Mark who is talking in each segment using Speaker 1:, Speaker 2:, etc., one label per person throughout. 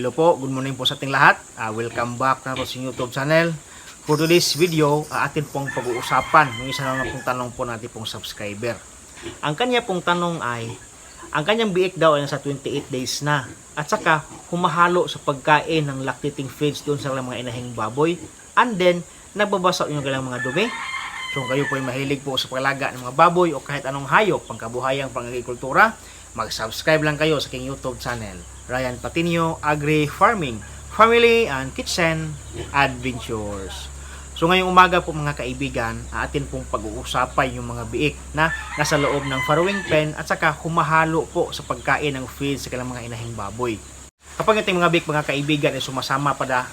Speaker 1: Hello po, good morning po sa ating lahat. Ah, welcome back na po sa YouTube channel. For today's video, uh, atin pong pag-uusapan yung isa na pong tanong po natin pong subscriber. Ang kanya pong tanong ay, ang kanyang biik daw ay nasa 28 days na. At saka, humahalo sa pagkain ng lactating feeds doon sa mga inahing baboy. And then, nagbabasa yung kanilang mga dumi. So, kayo po ay mahilig po sa paglaga ng mga baboy o kahit anong hayop, pangkabuhayang pang-agrikultura, mag-subscribe lang kayo sa aking YouTube channel. Ryan Patinio Agri Farming, Family and Kitchen Adventures. So ngayong umaga po mga kaibigan, atin pong pag-uusapan yung mga biik na nasa loob ng farrowing pen at saka humahalo po sa pagkain ng feed sa kanilang mga inahing baboy. Kapag ating mga biik mga kaibigan ay sumasama pa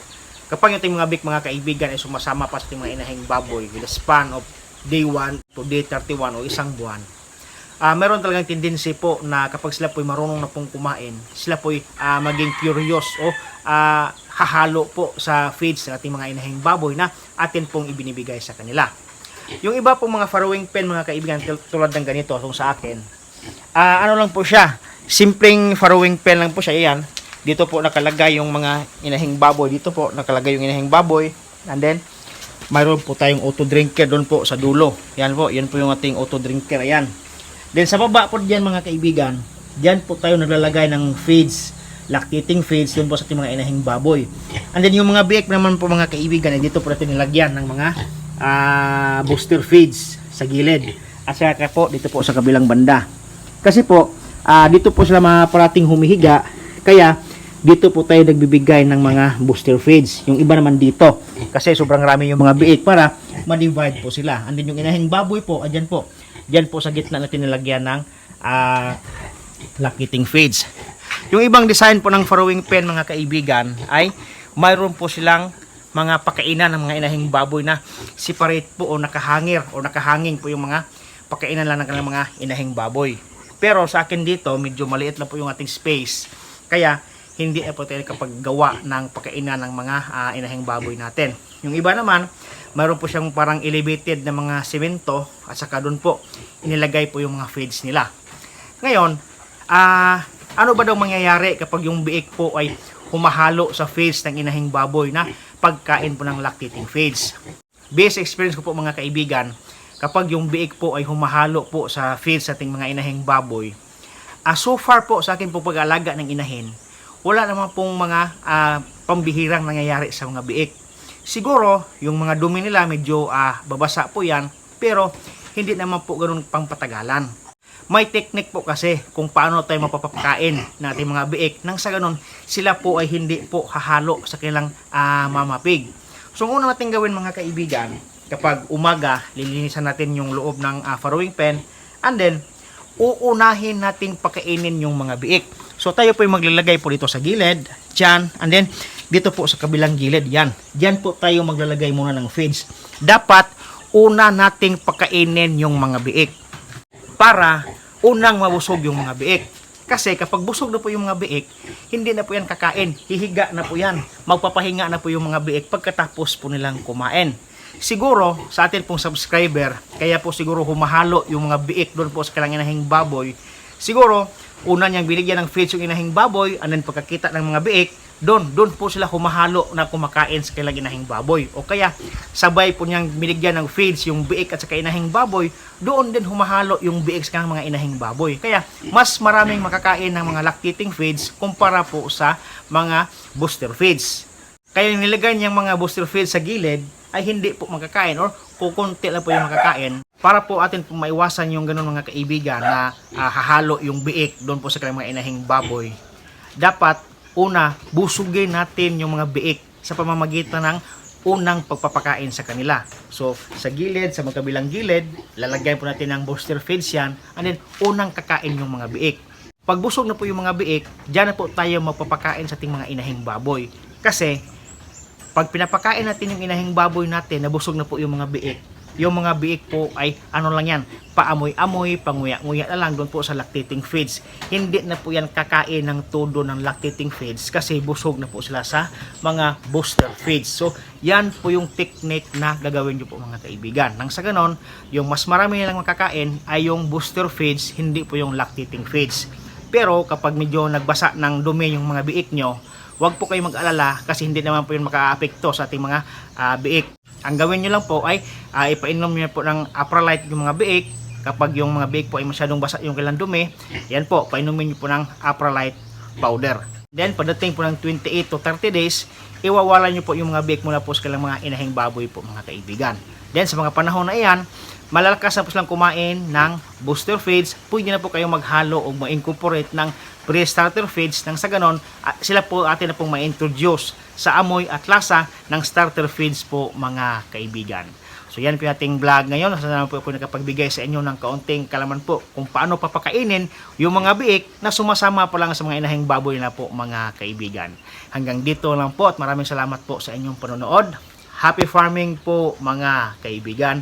Speaker 1: kapag ating mga biik mga kaibigan ay sumasama pa sa ating mga inahing baboy with a span of day 1 to day 31 o isang buwan, ah meron talagang tendency po na kapag sila po'y marunong na pong kumain, sila po'y ah, maging curious o ah, hahalo po sa feeds ng ating mga inahing baboy na atin pong ibinibigay sa kanila. Yung iba pong mga farrowing pen mga kaibigan tul- tulad ng ganito itong sa akin, ah, ano lang po siya, simpleng farrowing pen lang po siya, yan. Dito po nakalagay yung mga inahing baboy, dito po nakalagay yung inahing baboy, and then mayroon po tayong auto drinker doon po sa dulo. Yan po, yan po yung ating auto drinker, ayan. Then sa baba po diyan mga kaibigan, diyan po tayo naglalagay ng feeds, lactating feeds doon po sa ating mga inahing baboy. And then yung mga biik naman po mga kaibigan, ay dito po natin nilagyan ng mga ah, booster feeds sa gilid. At saka po dito po sa kabilang banda. Kasi po, ah, dito po sila mga parating humihiga, kaya dito po tayo nagbibigay ng mga booster feeds. Yung iba naman dito, kasi sobrang rami yung mga biik para ma-divide po sila. And then yung inahing baboy po, andyan po. Diyan po sa gitna natin nilagyan ng ah, lactating feeds. Yung ibang design po ng farrowing pen mga kaibigan ay mayroon po silang mga pakainan ng mga inahing baboy na separate po o nakahangir o nakahanging po yung mga pakainan lang ng mga inahing baboy. Pero sa akin dito, medyo maliit lang po yung ating space. Kaya hindi na po tayo kapag gawa ng pakainan ng mga ah, inahing baboy natin. Yung iba naman, mayroon po siyang parang elevated na mga semento at saka doon po inilagay po yung mga feeds nila. Ngayon, ah ano ba daw mangyayari kapag yung biik po ay humahalo sa feeds ng inahing baboy na pagkain po ng lactating feeds? Based experience ko po mga kaibigan, kapag yung biik po ay humahalo po sa feeds sa ating mga inahing baboy, ah so far po sa akin po pag-alaga ng inahin, wala naman pong mga ah, pambihirang nangyayari sa mga biik. Siguro, yung mga dumi nila medyo ah, babasa po yan, pero hindi naman po ganun pang patagalan. May technique po kasi kung paano tayo mapapakain ng ating mga biik nang sa ganun sila po ay hindi po hahalo sa kanilang ah, mamapig. So ang una natin gawin mga kaibigan, kapag umaga, lilinisan natin yung loob ng ah, farrowing pen and then uunahin nating pakainin yung mga biik. So tayo po yung maglalagay po dito sa gilid, dyan, and then dito po sa kabilang gilid, yan. Dyan po tayo maglalagay muna ng feeds. Dapat una nating pakainin yung mga biik para unang mabusog yung mga biik. Kasi kapag busog na po yung mga biik, hindi na po yan kakain. Hihiga na po yan. Magpapahinga na po yung mga biik pagkatapos po nilang kumain. Siguro, sa atin pong subscriber, kaya po siguro humahalo yung mga biik doon po sa kailang inahing baboy. Siguro, una niyang binigyan ng feeds yung inahing baboy, and then pagkakita ng mga biik, doon, doon po sila humahalo na kumakain sa kailang inahing baboy. O kaya, sabay po niyang binigyan ng feeds yung biik at sa inahing baboy, doon din humahalo yung biik sa mga inahing baboy. Kaya, mas maraming makakain ng mga lactating feeds kumpara po sa mga booster feeds. Kaya nilagay niyang mga booster feeds sa gilid ay hindi po makakain or kukunti lang po yung makakain para po atin po maiwasan yung ganun mga kaibigan na ah, hahalo yung biik doon po sa kanilang mga inahing baboy. Dapat una, busugin natin yung mga biik sa pamamagitan ng unang pagpapakain sa kanila. So, sa gilid, sa magkabilang gilid, lalagyan po natin ng booster feeds yan, and then unang kakain yung mga biik. Pag busog na po yung mga biik, dyan na po tayo magpapakain sa ating mga inahing baboy. Kasi, pag pinapakain natin yung inahing baboy natin, nabusog na po yung mga biik, yung mga biik po ay ano lang yan, paamoy-amoy, panguya-nguya na lang doon po sa lactating feeds. Hindi na po yan kakain ng todo ng lactating feeds kasi busog na po sila sa mga booster feeds. So, yan po yung technique na gagawin nyo po mga kaibigan. Nang sa ganon, yung mas marami nilang makakain ay yung booster feeds, hindi po yung lactating feeds. Pero kapag medyo nagbasa ng dumi yung mga biik nyo, huwag po kayong mag-alala kasi hindi naman po yun makaapekto sa ating mga ah, biik. Ang gawin nyo lang po ay ah, ipainom nyo po ng Apralite yung mga biik kapag yung mga biik po ay masyadong basa yung kailang dumi, yan po, painumin nyo po ng Apralite powder. Then, pagdating po ng 28 to 30 days, iwawalan nyo po yung mga biik mula po sa kailang mga inahing baboy po mga kaibigan. Then, sa mga panahon na iyan, malalakas na po kumain ng booster feeds, pwede na po kayong maghalo o ma-incorporate ng pre-starter feeds nang sa ganon, ah, sila po atin na pong ma-introduce sa amoy at lasa ng starter feeds po mga kaibigan. So yan po yung ating vlog ngayon. Sana po ako nakapagbigay sa inyo ng kaunting kalaman po kung paano papakainin yung mga biik na sumasama pa lang sa mga inahing baboy na po mga kaibigan. Hanggang dito lang po at maraming salamat po sa inyong panonood. Happy farming po mga kaibigan.